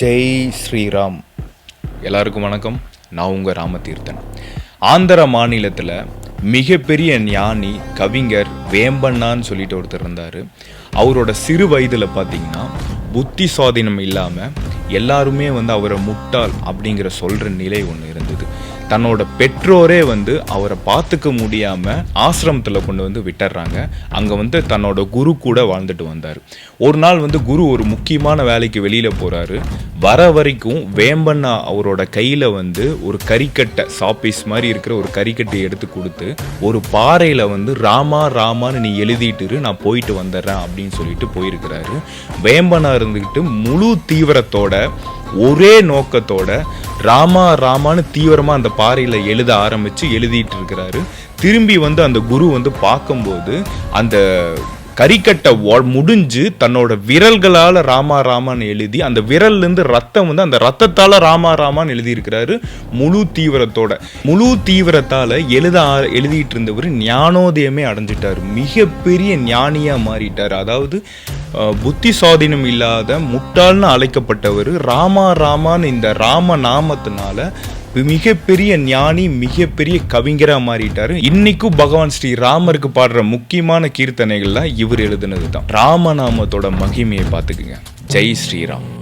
ஜெய் ஸ்ரீராம். எல்லாருக்கும் வணக்கம். நான் உங்கள் ராமதீர்த்தன். ஆந்திர மாநிலத்தில் மிகப்பெரிய ஞானி கவிஞர் வேம்பண்ணான்னு சொல்லிட்டு ஒருத்தர் இருந்தார். அவரோட சிறு வயதில் பார்த்தீங்கன்னா புத்தி சுவாதீனம் இல்லாமல் எல்லாருமே வந்து அவரை முட்டாள் அப்படிங்கிற சொல்கிற நிலை ஒன்று இருந்தது. தன்னோட பெற்றோரே வந்து அவரை பார்த்துக்க முடியாமல் ஆசிரமத்தில் கொண்டு வந்து விட்டுறாங்க. அங்கே வந்து தன்னோட குரு கூட வாழ்ந்துட்டு வந்தார். ஒரு நாள் வந்து குரு ஒரு முக்கியமான வேலைக்கு வெளியில் போகிறாரு வர வரைக்கும் வேம்பண்ணா அவரோட கையில் வந்து ஒரு கறிக்கட்டை சாப்பீஸ் மாதிரி இருக்கிற ஒரு கறிக்கட்டை எடுத்து கொடுத்து ஒரு பாறையில் வந்து ராமா ராமான்னு நீ எழுதிட்டுரு நான் போயிட்டு வந்துடுறேன் அப்படின்னு சொல்லிட்டு போயிருக்கிறாரு. வேம்பண்ணா இருந்துக்கிட்டு முழு தீவிரத்தோட ஒரே நோக்கத்தோட ராமா ராமான்னு தீவிரமாக அந்த பாறையில் எழுத ஆரம்பித்து எழுதிட்டு இருக்கிறாரு. திரும்பி வந்து அந்த குரு வந்து பார்க்கும்போது அந்த கரிக்கட்டை முடிஞ்சு தன்னோட விரல்களால் ராமா ராமான்னு எழுதி அந்த விரல்லேருந்து ரத்தம் வந்து அந்த ரத்தத்தால் ராமா ராமான்னு எழுதியிருக்கிறாரு முழு தீவிரத்தோட. முழு தீவிரத்தால் எழுத எழுதிட்டு இருந்தவர் ஞானோதயமே அடைஞ்சிட்டாரு. மிகப்பெரிய ஞானியாக மாறிட்டார். அதாவது புத்தி சுவாதீனம் இல்லாத முட்டாள்னு அழைக்கப்பட்டவர் ராமா ராமான்னு இந்த ராம நாமத்தினால மிகப்பெரிய ஞானி மிகப்பெரிய கவிஞராக மாறிட்டார். இன்னைக்கும் பகவான் ஸ்ரீ ராமருக்கு பாடுற முக்கியமான கீர்த்தனைகள்லாம் இவர் எழுதுனது தான் ராமநாமத்தோட மகிமையை பார்த்துக்குங்க. ஜெய் ஸ்ரீராம்.